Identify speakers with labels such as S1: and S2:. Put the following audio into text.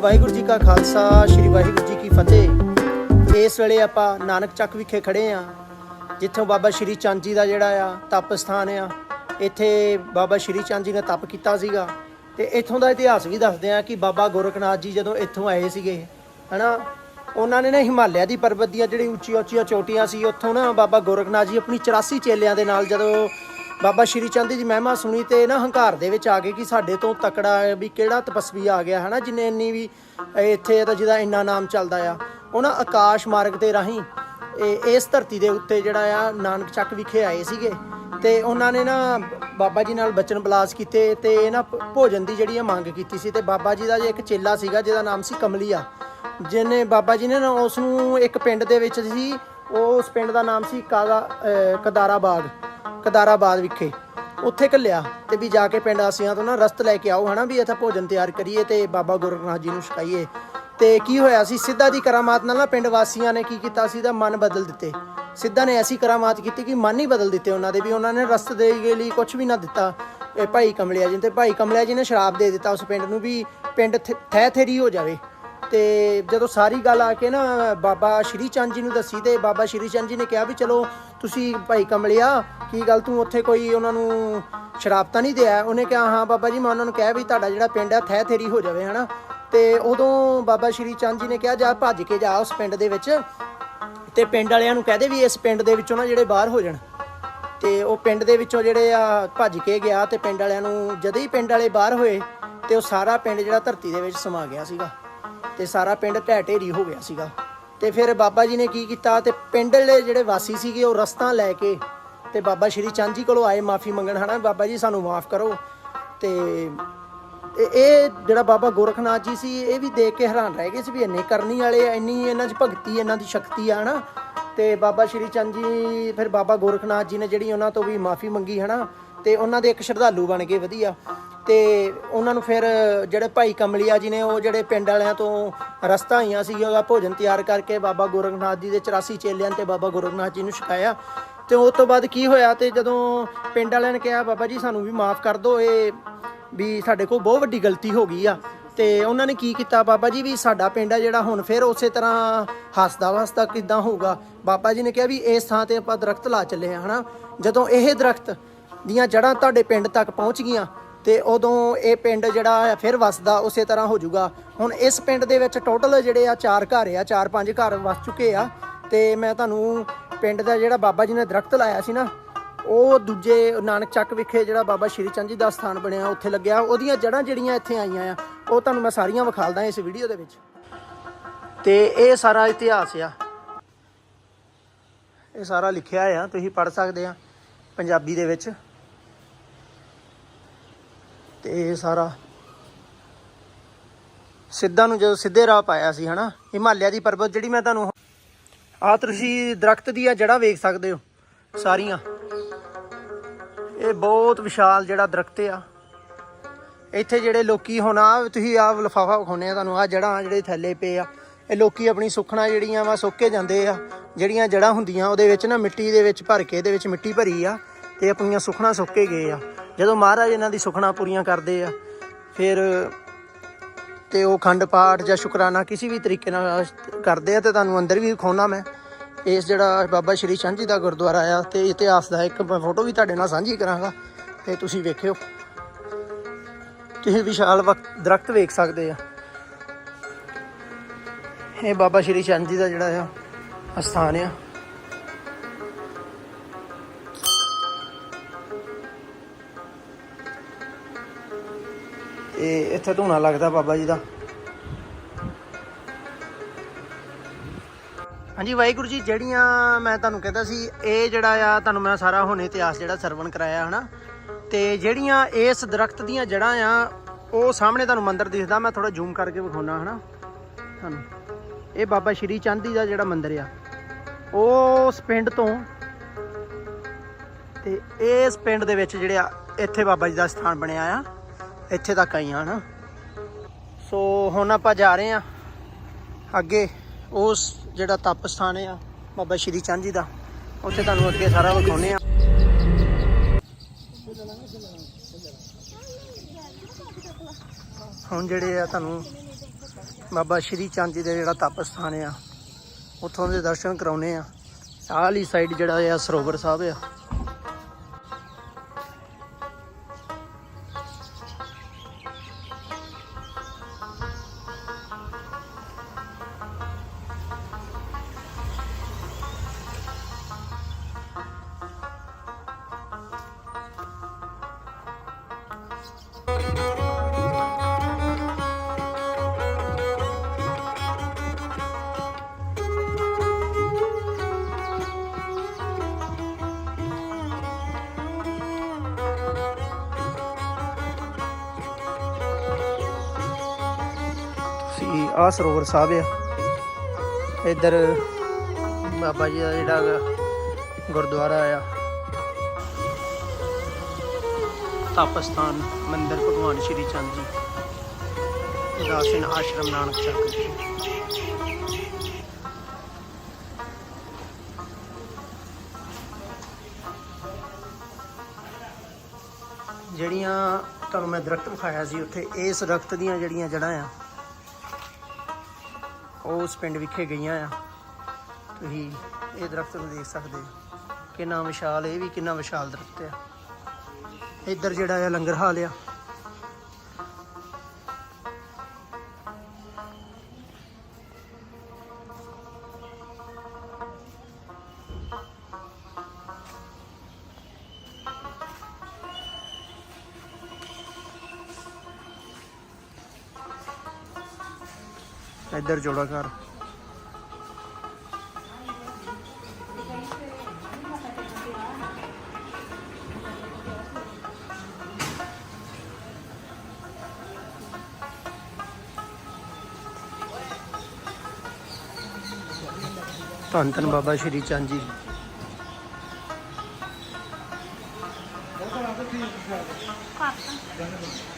S1: ਵਾਹਿਗੁਰੂ ਜੀ ਕਾ ਖਾਲਸਾ, ਸ੍ਰੀ ਵਾਹਿਗੁਰੂ ਜੀ ਕੀ ਫਤਿਹ। ਇਸ ਵੇਲੇ ਆਪਾਂ ਨਾਨਕ ਚੱਕ ਵਿਖੇ ਖੜੇ ਆ, ਜਿੱਥੋਂ ਬਾਬਾ ਸ਼੍ਰੀ ਚੰਦ ਜੀ ਦਾ ਜਿਹੜਾ ਆ ਤਪ ਸਥਾਨ ਆ, ਇੱਥੇ ਬਾਬਾ ਸ਼੍ਰੀ ਚੰਦ ਜੀ ਨੇ ਤਪ ਕੀਤਾ ਸੀਗਾ। ਤੇ ਇੱਥੋਂ ਦਾ ਇਤਿਹਾਸ ਵੀ ਦੱਸਦੇ ਆ ਕਿ ਬਾਬਾ ਗੋਰਖਨਾਥ ਜੀ ਜਦੋਂ ਇੱਥੋਂ ਆਏ ਸੀਗੇ, ਹਨਾ? ਉਹਨਾਂ ਨੇ ਨਾ ਹਿਮਾਲਿਆ ਦੀ ਪਰਬਤ ਦੀਆਂ ਜਿਹੜੀ ਉੱਚੀਆਂ ਉੱਚੀਆਂ ਚੋਟੀਆਂ ਸੀ, ਉੱਥੋਂ ਨਾ ਬਾਬਾ ਗੋਰਖਨਾਥ ਜੀ ਆਪਣੀ 84 ਚੇਲਿਆਂ ਦੇ ਨਾਲ ਜਦੋਂ ਬਾਬਾ ਸ਼੍ਰੀ ਚੰਦ ਦੀ ਮਹਿਮਾ ਸੁਣੀ ਤੇ ਨਾ ਹੰਕਾਰ ਦੇ ਵਿੱਚ ਆ ਗਏ ਕਿ ਸਾਡੇ ਤੋਂ ਤਕੜਾ ਵੀ ਕਿਹੜਾ ਤਪਸਵੀ ਆ ਗਿਆ, ਹਨਾ? ਜਿਨੇ ਇੰਨੀ ਵੀ ਇੱਥੇ ਤਾਂ ਜਿਹਦਾ ਇੰਨਾ ਨਾਮ ਚੱਲਦਾ ਆ ਉਹਨਾਂ ਆਕਾਸ਼ ਮਾਰਗ ਦੇ ਰਾਹੀਂ, ਇਹ, ਇਸ ਧਰਤੀ ਦੇ ਉੱਤੇ ਜਿਹੜਾ ਆ ਨਾਨਕ ਚੱਕ ਵਿਖੇ ਆਏ ਸੀਗੇ। ਤੇ ਉਹਨਾਂ ਨੇ ਨਾ ਬਾਬਾ ਜੀ ਨਾਲ ਬਚਨ ਬਲਾਸ ਕੀਤੇ ਤੇ ਇਹ ਨਾ ਭੋਜਨ ਦੀ ਜਿਹੜੀ ਆ ਮੰਗ ਕੀਤੀ ਸੀ ਤੇ ਬਾਬਾ ਜੀ ਦਾ ਜੇ ਇੱਕ ਚੇਲਾ ਸੀਗਾ, ਜਿਹਦਾ ਨਾਮ ਸੀ ਕਮਲੀਆ, ਜਿਹਨੇ ਬਾਬਾ ਜੀ ਨੇ ਨਾ ਉਸ ਨੂੰ ਇੱਕ ਪਿੰਡ ਦੇ ਵਿੱਚ ਸੀ ਉਸ ਪਿੰਡ ਦਾ ਨਾਮ ਸੀ ਕਾਗਾ ਕਦਾਰਾ ਬਾਗ ਕਦਾਰਾਬਾਦ ਵਿਖੇ। ਉੱਥੇ ਘੱਲਿਆ ਤੇ ਵੀ ਜਾ ਕੇ ਪਿੰਡ ਵਾਸੀਆਂ ਤੋਂ ਨਾ ਰਸਤ ਲੈ ਕੇ ਆਓ ਹਨਾ ਵੀ ਇੱਥੇ ਭੋਜਨ ਤਿਆਰ ਕਰੀਏ ਤੇ ਬਾਬਾ ਗੁਰਨਾਥ ਜੀ ਨੂੰ ਛਕਾਈਏ। ਤੇ ਕੀ ਹੋਇਆ ਸੀ? ਸਿੱਧਾ ਦੀ ਕਰਾਮਾਤ ਨਾਲ ਨਾ ਪਿੰਡ ਵਾਸੀਆਂ ਨੇ ਕੀ ਕੀਤਾ ਸੀ? ਦਾ ਮਨ ਬਦਲ ਦਿੱਤੇ। ਸਿੱਧਾ ਨੇ ਐਸੀ ਕਰਾਮਾਤ ਕੀਤੀ ਕਿ ਮਨ ਹੀ ਬਦਲ ਦਿੱਤੇ ਉਹਨਾਂ ਦੇ ਵੀ ਉਹਨਾਂ ਨੇ ਰਸਤ ਦੇ ਲਈ ਕੁਝ ਵੀ ਨਾ ਦਿੱਤਾ। ਇਹ ਭਾਈ ਕਮਲਿਆ ਜੀ ਨੂੰ ਤੇ ਭਾਈ ਕਮਲਿਆ ਜੀ ਨੇ ਸ਼ਰਾਬ ਦੇ ਦਿੱਤਾ ਉਸ ਪਿੰਡ ਨੂੰ ਵੀ ਪਿੰਡ ਥੈ- ਥੈ ਥੇਰੀ ਹੋ ਜਾਵੇ। ਤੇ ਜਦੋਂ ਸਾਰੀ ਗੱਲ ਆ ਕੇ ਨਾ ਬਾਬਾ ਸ਼੍ਰੀ ਚੰਦ ਜੀ ਨੂੰ ਦੱਸੀ ਤੇ ਬਾਬਾ ਸ਼੍ਰੀ ਚੰਦ ਜੀ ਨੇ ਕਿਹਾ ਵੀ ਚਲੋ ਤੁਸੀਂ ਭਾਈ ਕਮਲਿਆ, ਕੀ ਗੱਲ ਤੂੰ ਉੱਥੇ ਕੋਈ ਉਹਨਾਂ ਨੂੰ ਸ਼ਰਾਬ ਤਾਂ ਨਹੀਂ ਦਿਆ? ਉਹਨੇ ਕਿਹਾ, ਹਾਂ ਬਾਬਾ ਜੀ, ਮੈਂ ਉਹਨਾਂ ਨੂੰ ਕਿਹਾ ਵੀ ਤੁਹਾਡਾ ਜਿਹੜਾ ਪਿੰਡ ਹੈ ਥੈ ਥੇਰੀ ਹੋ ਜਾਵੇ, ਹਨਾ? ਤੇ ਉਦੋਂ ਬਾਬਾ ਸ਼੍ਰੀ ਚੰਦ ਜੀ ਨੇ ਕਿਹਾ, ਜਾ ਭੱਜ ਕੇ ਜਾ ਉਸ ਪਿੰਡ ਦੇ ਵਿੱਚ ਤੇ ਪਿੰਡ ਵਾਲਿਆਂ ਨੂੰ ਕਹਦੇ ਵੀ ਇਸ ਪਿੰਡ ਦੇ ਵਿੱਚੋਂ ਨਾ ਜਿਹੜੇ ਬਾਹਰ ਹੋ ਜਾਣ। ਤੇ ਉਹ ਪਿੰਡ ਦੇ ਵਿੱਚੋਂ ਜਿਹੜੇ ਆ, ਭੱਜ ਕੇ ਗਿਆ ਤੇ ਪਿੰਡ ਵਾਲਿਆਂ ਨੂੰ, ਜਦੋਂ ਹੀ ਪਿੰਡ ਵਾਲੇ ਬਾਹਰ ਹੋਏ ਤੇ ਉਹ ਸਾਰਾ ਪਿੰਡ ਜਿਹੜਾ ਧਰਤੀ ਦੇ ਵਿੱਚ ਸਮਾ ਗਿਆ ਸੀਗਾ। ਤੇ ਸਾਰਾ ਪਿੰਡ ਢਹਿ ਢੇਰੀ ਹੋ ਗਿਆ ਸੀਗਾ। ਤੇ ਫਿਰ ਬਾਬਾ ਜੀ ਨੇ ਕੀ ਕੀਤਾ ਤੇ ਪਿੰਡ ਦੇ ਜਿਹੜੇ ਵਾਸੀ ਸੀਗੇ ਉਹ ਰਸਤਾ ਲੈ ਕੇ ਤੇ ਬਾਬਾ ਸ਼੍ਰੀ ਚੰਦ ਜੀ ਕੋਲੋਂ ਆਏ ਮਾਫੀ ਮੰਗਣ ਹਨਾ? ਬਾਬਾ ਜੀ ਸਾਨੂੰ ਮਾਫ ਕਰੋ। ਤੇ ਇਹ ਜਿਹੜਾ ਬਾਬਾ ਗੋਰਖਨਾਥ ਜੀ ਸੀ ਇਹ ਵੀ ਦੇਖ ਕੇ ਹੈਰਾਨ ਰਹਿ ਗਏ ਸੀ ਵੀ ਇੰਨੇ ਕਰਨੀ ਵਾਲੇ ਆ, ਇੰਨੀ ਇਹਨਾਂ 'ਚ ਭਗਤੀ ਇਹਨਾਂ ਦੀ ਸ਼ਕਤੀ ਆ ਹਨਾ? ਤੇ ਬਾਬਾ ਸ਼੍ਰੀ ਚੰਦ ਜੀ ਫਿਰ ਬਾਬਾ ਗੋਰਖਨਾਥ ਜੀ ਨੇ ਜਿਹੜੀ ਉਹਨਾਂ ਤੋਂ ਵੀ ਮਾਫੀ ਮੰਗੀ ਹਨਾ? ਤੇ ਉਹਨਾਂ ਦੇ ਇੱਕ ਸ਼ਰਧਾਲੂ ਬਣ ਗਏ ਵਧੀਆ। ਤੇ ਉਹਨਾਂ ਨੂੰ ਫਿਰ ਜਿਹੜੇ ਭਾਈ ਕਮਲੀਆ ਜੀ ਨੇ ਉਹ ਜਿਹੜੇ ਪਿੰਡ ਵਾਲਿਆਂ ਤੋਂ ਰਸਤਾ ਆਈਆਂ ਸੀ, ਉਹਦਾ ਭੋਜਨ ਤਿਆਰ ਕਰਕੇ ਬਾਬਾ ਗੋਰਖਨਾਥ ਜੀ ਦੇ 84 ਚੇਲਿਆਂ ਤੇ ਬਾਬਾ ਗੋਰਖਨਾਥ ਜੀ ਨੂੰ ਛਕਾਇਆ। ਤੇ ਉਸ ਤੋਂ ਬਾਅਦ ਕੀ ਹੋਇਆ ਤੇ ਜਦੋਂ ਪਿੰਡ ਵਾਲਿਆਂ ਨੇ ਕਿਹਾ, ਬਾਬਾ ਜੀ, ਸਾਨੂੰ ਵੀ ਮਾਫ ਕਰ ਦਿਓ, ਇਹ ਵੀ ਸਾਡੇ ਕੋਲ ਬਹੁਤ ਵੱਡੀ ਗਲਤੀ ਹੋ ਗਈ ਆ। ਤੇ ਉਹਨਾਂ ਨੇ ਕੀ ਕੀਤਾ, ਬਾਬਾ ਜੀ, ਵੀ ਸਾਡਾ ਪਿੰਡ ਆ ਜਿਹੜਾ ਹੁਣ ਫਿਰ ਉਸੇ ਤਰ੍ਹਾਂ ਹੱਸਦਾ ਵਸਦਾ ਕਿਦਾਂ ਹੋਊਗਾ? ਬਾਬਾ ਜੀ ਨੇ ਕਿਹਾ ਵੀ ਇਸ ਥਾਂ ਤੇ ਆਪਾਂ ਦਰਖਤ ਲਾ ਚੱਲੇ ਆ ਹਨਾ? ਜਦੋਂ ਇਹ ਦਰਖਤ ਦੀਆਂ ਜੜਾਂ ਤੁਹਾਡੇ ਪਿੰਡ ਤੱਕ ਪਹੁੰਚ ਗਈਆਂ ਤੇ ਉਦੋਂ ਇਹ ਪਿੰਡ ਜਿਹੜਾ ਫਿਰ ਵਸਦਾ, ਉਸੇ ਤਰ੍ਹਾਂ ਹੋ ਜਾਊਗਾ। ਹੁਣ ਇਸ ਪਿੰਡ ਦੇ ਵਿੱਚ ਟੋਟਲ ਜਿਹੜੇ ਆ ਚਾਰ ਘਰ ਆ, ਚਾਰ ਪੰਜ ਘਰ ਵਸ ਚੁੱਕੇ ਆ। ਤੇ ਮੈਂ ਤੁਹਾਨੂੰ ਪਿੰਡ ਦਾ ਜਿਹੜਾ ਬਾਬਾ ਜੀ ਨੇ ਦਰਖਤ ਲਾਇਆ ਸੀ ਨਾ, ਉਹ ਦੂਜੇ ਨਾਨਕ ਚੱਕ ਵਿਖੇ ਜਿਹੜਾ ਬਾਬਾ ਸ਼੍ਰੀ ਚੰਦ ਜੀ ਦਾ ਸਥਾਨ ਬਣਿਆ, ਉੱਥੇ ਲੱਗਿਆ। ਉਹਦੀਆਂ ਜੜ੍ਹਾਂ ਜਿਹੜੀਆਂ ਇੱਥੇ ਆਈਆਂ ਆ, ਉਹ ਤੁਹਾਨੂੰ ਮੈਂ ਸਾਰੀਆਂ ਵਿਖਾਲਦਾ ਇਸ ਵੀਡੀਓ ਦੇ ਵਿੱਚ। ਤੇ ਇਹ ਸਾਰਾ ਇਤਿਹਾਸ ਆ। ਇਹ ਸਾਰਾ ਲਿਖਿਆ ਆ, ਤੁਸੀਂ ਪੜ੍ਹ ਸਕਦੇ ਆ ਪੰਜਾਬੀ ਦੇ ਵਿੱਚ। ਤੇ ਇਹ ਸਾਰਾ ਸਿੱਧਾ ਨੂੰ ਜਦੋਂ ਸਿੱਧੇ ਰਾਹ ਪਾਇਆ ਸੀ, ਹਨਾ? ਹਿਮਾਲਿਆ ਦੀ ਪਰਬਤ ਜਿਹੜੀ ਮੈਂ ਤੁਹਾਨੂੰ ਆ ਤੁਸੀਂ ਦਰਖਤ ਦੀਆਂ ਜੜ੍ਹਾਂ ਵੇਖ ਸਕਦੇ ਹੋ, ਸਾਰੀਆਂ। ਇਹ ਬਹੁਤ ਵਿਸ਼ਾਲ ਜਿਹੜਾ ਦਰਖਤ ਆ। ਇੱਥੇ ਜਿਹੜੇ ਲੋਕੀ ਹੁਣ ਆ, ਤੁਸੀਂ ਆ ਲਫਾਫਾ ਵਿਖਾਉਨੇ ਆ ਤੁਹਾਨੂੰ ਆ ਜੜਾਂ ਜਿਹੜੇ ਥੱਲੇ ਪਏ ਆ। ਇਹ ਲੋਕੀ ਆਪਣੀ ਸੁੱਖਣਾ ਜਿਹੜੀਆਂ ਵਾ ਸੁੱਕੇ ਜਾਂਦੇ ਆ। ਜਿਹੜੀਆਂ ਜੜਾਂ ਹੁੰਦੀਆਂ, ਉਹਦੇ ਵਿੱਚ ਨਾ ਮਿੱਟੀ ਦੇ ਵਿੱਚ ਭਰ ਕੇ, ਇਹਦੇ ਵਿੱਚ ਮਿੱਟੀ ਭਰੀ ਆ, ਤੇ ਆਪਣੀਆਂ ਸੁੱਖਣਾ ਸੁੱਕੇ ਗਏ ਆ। ਜਦੋਂ ਮਹਾਰਾਜ ਇਹਨਾਂ ਦੀ ਸੁੱਖਣਾ ਪੂਰੀਆਂ ਕਰਦੇ ਆ, ਫਿਰ ਤੇ ਉਹ ਖੰਡ ਪਾਠ ਜਾਂ ਸ਼ੁਕਰਾਨਾ ਕਿਸੇ ਵੀ ਤਰੀਕੇ ਨਾਲ ਕਰਦੇ ਆ ਤੇ ਤੁਹਾਨੂੰ ਅੰਦਰ ਵੀ ਵਿਖਾਉਣਾ ਮੈਂ। ਇਸ ਜਿਹੜਾ ਬਾਬਾ ਸ਼੍ਰੀ ਚੰਦ ਜੀ ਦਾ ਗੁਰਦੁਆਰਾ ਆ, ਤੇ ਇਤਿਹਾਸ ਦਾ ਇੱਕ ਫੋਟੋ ਵੀ ਤੁਹਾਡੇ ਨਾਲ ਸਾਂਝੀ ਕਰਾਂਗਾ, ਤੇ ਤੁਸੀਂ ਵੇਖਿਓ। ਤੁਸੀਂ ਵਿਸ਼ਾਲ ਵਕ- ਦਰਖਤ ਵੇਖ ਸਕਦੇ ਆ। ਇਹ ਬਾਬਾ ਸ਼੍ਰੀ ਚੰਦ ਜੀ ਦਾ ਜਿਹੜਾ ਆ, ਅਸਥਾਨ ਆ। ਤੇ ਇੱਥੇ ਧੂਣਾ ਲੱਗਦਾ ਬਾਬਾ ਜੀ ਦਾ। ਹਾਂਜੀ, ਵਾਹਿਗੁਰੂ ਜੀ, ਜਿਹੜੀਆਂ ਮੈਂ ਤੁਹਾਨੂੰ ਕਹਿੰਦਾ ਸੀ, ਇਹ ਜਿਹੜਾ ਆ, ਤੁਹਾਨੂੰ ਮੈਂ ਸਾਰਾ ਹੁਣ ਇਤਿਹਾਸ ਜਿਹੜਾ ਸਰਵਣ ਕਰਾਇਆ, ਹਨਾ? ਤੇ ਜਿਹੜੀਆਂ ਇਸ ਦਰਖਤ ਦੀਆਂ ਜੜ੍ਹਾਂ ਆ, ਉਹ ਸਾਹਮਣੇ ਤੁਹਾਨੂੰ ਮੰਦਿਰ ਦਿਖਦਾ, ਮੈਂ ਥੋੜਾ ਜ਼ੂਮ ਕਰਕੇ ਵਿਖਾਉਣਾ ਹਨਾ? ਤੁਹਾਨੂੰ। ਇਹ ਬਾਬਾ ਸ਼੍ਰੀ ਚੰਦ ਜੀ ਦਾ ਜਿਹੜਾ ਮੰਦਿਰ ਆ, ਉਸ ਪਿੰਡ ਤੋਂ ਤੇ ਇਸ ਪਿੰਡ ਦੇ ਵਿੱਚ ਜਿਹੜੇ ਆ, ਇੱਥੇ ਬਾਬਾ ਜੀ ਦਾ ਸਥਾਨ ਬਣਿਆ ਆ। ਇੱਥੇ ਤੱਕ ਆਈਆਂ, ਹਨਾ? ਸੋ ਹੁਣ ਆਪਾਂ ਜਾ ਰਹੇ ਆ ਅੱਗੇ। ਉਸ ਜਿਹੜਾ ਤਪ ਸਥਾਨ ਆ, ਬਾਬਾ ਸ਼੍ਰੀ ਚੰਦ ਜੀ ਦਾ, ਉੱਥੇ ਤੁਹਾਨੂੰ ਅੱਗੇ ਸਾਰਾ ਵਿਖਾਉਨੇ ਆ ਹੁਣ ਜਿਹੜੇ ਆ ਤੁਹਾਨੂੰ ਬਾਬਾ ਸ਼੍ਰੀ ਚੰਦ ਜੀ ਦਾ ਜਿਹੜਾ ਤਪ ਸਥਾਨ ਆ, ਉੱਥੋਂ ਦੇ ਦਰਸ਼ਨ ਕਰਾਉਨੇ ਆ ਆਹ ਵਾਲੀ ਸਾਈਡ ਜਿਹੜਾ ਆ, ਸਰੋਵਰ ਸਾਹਿਬ ਆ। ਆ ਸਰੋਵਰ ਸਾਹਿਬ ਆ। ਇੱਧਰ ਬਾਬਾ ਜੀ ਦਾ ਜਿਹੜਾ ਗੁਰਦੁਆਰਾ ਆ। ਤਪ ਸਥਾਨ ਮੰਦਿਰ ਭਗਵਾਨ ਸ਼੍ਰੀ ਚੰਦ ਜੀ। ਦਾਸਿਨ ਆਸ਼ਰਮ ਨਾਨਕ ਚੱਕ ਜਿਹੜੀਆਂ ਤੁਹਾਨੂੰ ਮੈਂ ਦਰਖਤ ਵਿਖਾਇਆ ਸੀ ਉੱਥੇ, ਇਸ ਦਰਖਤ ਦੀਆਂ ਜਿਹੜੀਆਂ ਜੜ੍ਹਾਂ ਆ ਉਸ ਪਿੰਡ ਵਿਖੇ ਗਈਆਂ ਆ। ਤੁਸੀਂ ਇਹ ਦਰਖਤ ਨੂੰ ਦੇਖ ਸਕਦੇ ਹੋ। ਕਿੰਨਾ ਵਿਸ਼ਾਲ, ਇਹ ਵੀ ਕਿੰਨਾ ਵਿਸ਼ਾਲ ਦਰਖਤ ਆ। ਇੱਧਰ ਜਿਹੜਾ ਆ ਲੰਗਰ ਹਾਲ ਆ। ਇੱਧਰ ਜੋੜਾ ਘਰ ਧੰਨ ਧੰਨ ਬਾਬਾ ਸ਼੍ਰੀ ਚੰਦ ਜੀ ਪਾਪਾ